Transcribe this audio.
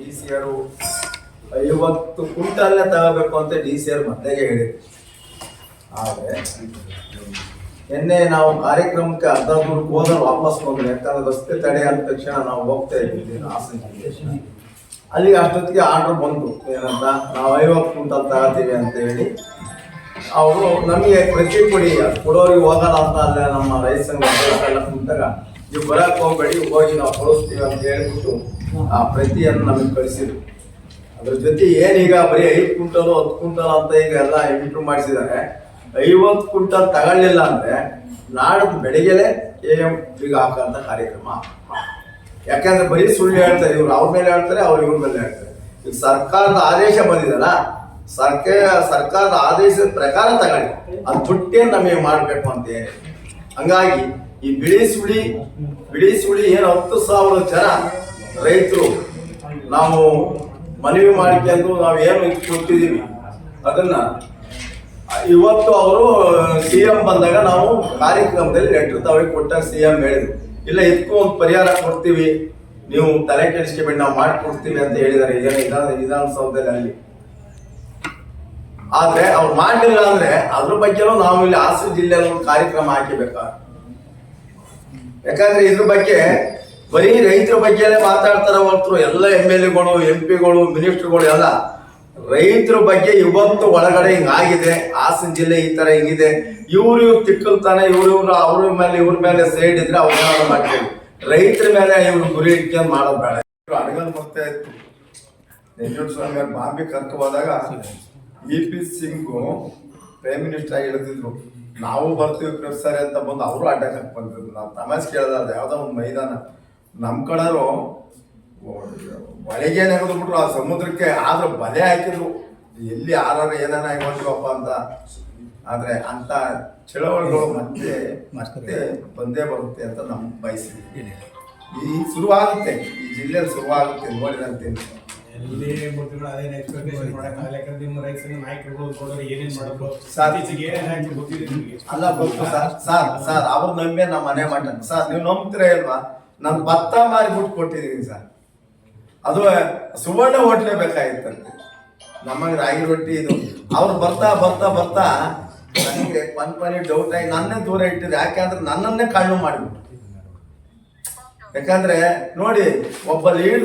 D C ಅವರು ಐವತ್ತು ಕುಂಟಲ್ಲೇ ತಗೋಬೇಕು ಅಂತ ಡಿ ಸಿ ಆರ್ ಮೊದಲಿಗೆ ಹೇಳಿದ್ರು. ಆದರೆ ನಿನ್ನೆ ನಾವು ಕಾರ್ಯಕ್ರಮಕ್ಕೆ ಅರ್ಧ ದೂರಕ್ಕೆ ಹೋದ್ರೆ ವಾಪಸ್ ಬಂದ್ರು ಯಾಕಂದ್ರೆ ರಸ್ತೆ ತಡೆ ಅಂದ ತಕ್ಷಣ ನಾವು ಹೋಗ್ತಾ ಇದ್ವಿ. ಹಾಸನ. ಅಲ್ಲಿಗೆ ಅಷ್ಟೊತ್ತಿಗೆ ಆರ್ಡರ್ ಬಂತು. ಏನಂತ? ನಾವು ಐವತ್ತು ಕುಂಟಲ್ ತಗೋತೀವಿ ಅಂತ ಹೇಳಿ. ಅವರು ನಮಗೆ ಪ್ರತಿ ಕೊಡಿ, ಕೊಡೋರಿಗೆ ಹೋಗಲ್ಲ ಅಂತ ಅಲ್ಲೇ ನಮ್ಮ ರೈತ ಸಂಘ ಕುಂತಾಗ ನೀವು ಬರಕ್ ಹೋಗ್ಬೇಡಿ ಹೋಗಿ ನಾವು ಕಳಿಸ್ತೀವಿ ಅಂತ ಹೇಳ್ಬಿಟ್ಟು ಆ ಪ್ರತಿಯನ್ನು ನಮಗೆ ಕಳಿಸಿದ್ರು. ಅದ್ರ ಜೊತೆ ಏನೀಗ ಬರೀ ಐದು ಕ್ವಿಂಟಲ್, ಹತ್ತು ಕ್ವಿಂಟಲ್ ಅಂತ ಈಗ ಎಲ್ಲ ಇಂಪ್ರೂವ್ ಮಾಡಿಸಿದ್ದಾರೆ. ಐವತ್ತು ಕ್ವಿಂಟಲ್ ತಗೊಳ್ಳಿಲ್ಲ ಅಂದ್ರೆ ನಾಡದ ಬೆಳಿಗ್ಗೆಲೆ ಕೆ ಎಂ ಈಗ ಹಾಕಂತ ಕಾರ್ಯಕ್ರಮ. ಯಾಕಂದ್ರೆ ಬರೀ ಸುಳ್ಳು ಹೇಳ್ತಾರೆ, ಇವ್ರು ಅವ್ರ ಮೇಲೆ ಹೇಳ್ತಾರೆ, ಅವ್ರು ಇವ್ರ ಮೇಲೆ ಹೇಳ್ತಾರೆ. ಈಗ ಸರ್ಕಾರದ ಆದೇಶ ಬಂದಿದಲ್ಲ ಸರ್ಕಾರ ಸರ್ಕಾರದ ಆದೇಶದ ಪ್ರಕಾರ ತಗೊಳ್ಳಿ. ಅದು ಬಿಟ್ಟೇ ನಮಗೆ ಮಾಡಬೇಕು ಅಂತ ಹಂಗಾಗಿ ಈ ಬಿಳಿ ಸುಳಿ ಬಿಳಿ ಸುಳಿ ಏನು ಹತ್ತು ಸಾವಿರ ಜನ ರೈತರು ನಾವು ಮನವಿ ಮಾಡಿಕೊಂಡು ನಾವು ಏನು ಕೊಟ್ಟಿದ್ದೀವಿ ಅದನ್ನ ಇವತ್ತು ಅವರು ಸಿ ಎಂ ಬಂದಾಗ ನಾವು ಕಾರ್ಯಕ್ರಮದಲ್ಲಿ ಲೆಟರ್ ತಾವೇ ಕೊಟ್ಟಾಗ ಸಿ ಎಂ ಹೇಳಿದ್ರು. ಇಲ್ಲ, ಇದಕ್ಕೂ ಒಂದು ಪರಿಹಾರ ಕೊಡ್ತೀವಿ. ನೀವು ತಲೆ ಕೆಡಿಸ್ಕೊಬೇಡಿ ನಾವು ಮಾಡಿಕೊಡ್ತೀವಿ ಅಂತ ಹೇಳಿದ್ದಾರೆ ಏನು ವಿಧಾನ, ವಿಧಾನಸೌಧದಲ್ಲಿ ಅಲ್ಲಿ. ಆದ್ರೆ ಅವ್ರು ಮಾಡಲಿಲ್ಲ ಅಂದ್ರೆ ಅದ್ರ ಬಗ್ಗೆನೂ ನಾವು ಇಲ್ಲಿ ಹಾಸನ ಜಿಲ್ಲೆಯಲ್ಲಿ ಒಂದು ಕಾರ್ಯಕ್ರಮ ಹಾಕಿಬೇಕಾ? ಯಾಕಂದ್ರೆ ಇದ್ರ ಬಗ್ಗೆ ಬರೀ ರೈತರ ಬಗ್ಗೆನೇ ಮಾತಾಡ್ತಾರ ಹೊರತು ಎಲ್ಲ ಎಂ ಎಲ್ ಎಗಳು ಎಂ ಪಿಗಳು ಮಿನಿಸ್ಟರ್ಗಳು ಎಲ್ಲ ರೈತರ ಬಗ್ಗೆ ಇವತ್ತು ಒಳಗಡೆ ಹಿಂಗಾಗಿದೆ. ಹಾಸನ ಜಿಲ್ಲೆ ಈ ತರ ಹಿಂಗಿದೆ. ಇವ್ರು ಇವ್ರು ತಿಕ್ಕಲ್ತಾನೆ ಇವ್ರು ಇವ್ರು ಅವ್ರ ಮೇಲೆ ಇವ್ರ ಮೇಲೆ ಸೈಡ್ ಇದ್ರೆ ಅವ್ರು ಮಾಡ್ತೀವಿ. ರೈತರ ಮೇಲೆ ಇವ್ರು ಗುರಿ ಇಟ್ಕೊಂಡು ಮಾಡೋದು ಬೇಡ. ಅಡಗಲ್ ಬರ್ತಾ ಇತ್ತು ನಂಜುಂಡ ಸ್ವಾಮಿ ಬಾಂಬೆ ಕರ್ಕೊ ಹೋದಾಗ E P Singh prime minister ಆಗಿ ಹೇಳಿದ್ರು ನಾವು ಬರ್ತೀವಿ ಪ್ರೊಫೆಸರ್ ಅಂತ ಬಂದು ಅವರು ಅಡ್ಡಕ್ಕೆ ಬಂದಿದ್ರು ನಾವು ತಮಾಷೆ ಕೇಳಿದ್ರೆ ಯಾವುದೋ ಒಂದು ಮೈದಾನ. ನಮ್ಮ ಕಡೆಯವರು ಒಳಗೆ ನೆಗೆದು ಬಿಟ್ರು ಆ ಸಮುದ್ರಕ್ಕೆ ಆದ್ರೆ ಬಲೆ ಹಾಕಿದ್ರು. ಎಲ್ಲಿ ಯಾರು ಏನಾರ ಹೋಗ್ತೀವಪ್ಪ ಅಂತ. ಆದ್ರೆ ಅಂತ ಚಳವಳಿಗಳು ಮತ್ತೆ ಮತ್ತೆ ಬಂದೇ ಬರುತ್ತೆ ಅಂತ ನಮ್ ಬಯಸಿದ್ವಿ. ಈ ಶುರುವಾಗುತ್ತೆ, ಈ ಜಿಲ್ಲೆಯಲ್ಲಿ ಶುರುವಾಗುತ್ತೆ ನೋಡಿದಂತೀನಿ ಎಲ್ಲಿ ಮುದ್ದುಗಳು ಅದೇ ಎಕ್ಸ್ಪೆಕ್ಟೇಷನ್ ಮಾಡಕ್ಕಾಗಲ್ಲ ಯಾಕಂದ್ರೆ ನಿಮ್ಮ ರೈತ ಸಂಘ ನಾಯಕರುಗಳು ಕೊಡೋರು ಏನೇನ್ ಮಾಡಬೇಕು? ಸಾಧಿಸಿಗೆ ಏನೇನು ಆಯ್ತು ಗೊತ್ತಿದೆ ನಿಮಗೆ? ಅಲ್ಲ ಗೊತ್ತು ಸರ್ ಸರ್ ಸರ್ ಅವ್ರು ನಂಬೆ ನಮ್ಮ ಮನೆ ಮಠ. ಸರ್ ನೀವು ನಂಬ್ತೀರ ಇಲ್ವಾ? ನಾನು ಭತ್ತ ಮಾರಿಬಿಟ್ಟು ಕೊಟ್ಟಿದ್ದೀನಿ ಸರ್ ಅದು ಸುವರ್ಣ ಹೋಟ್ಲೇ ಬೇಕಾಗಿತ್ತಂತೆ. ನಮಗೆ ರಾಗಿ ರೊಟ್ಟಿ ಇದು. ಅವ್ರು ಬರ್ತಾ ಬರ್ತಾ ಬರ್ತಾ ನನಗೆ ಪನ್ ಪನಿ ಡೌಟ್ ಆಗಿ ನನ್ನೇ ದೂರ ಇಟ್ಟಿದೆ ಯಾಕೆಂದ್ರೆ ನನ್ನನ್ನೇ ಕಣ್ಣು ಮಾಡಿಬಿಟ್ಟು ಯಾಕಂದ್ರೆ ನೋಡಿ ಒಬ್ಬ ಲೀಡರ್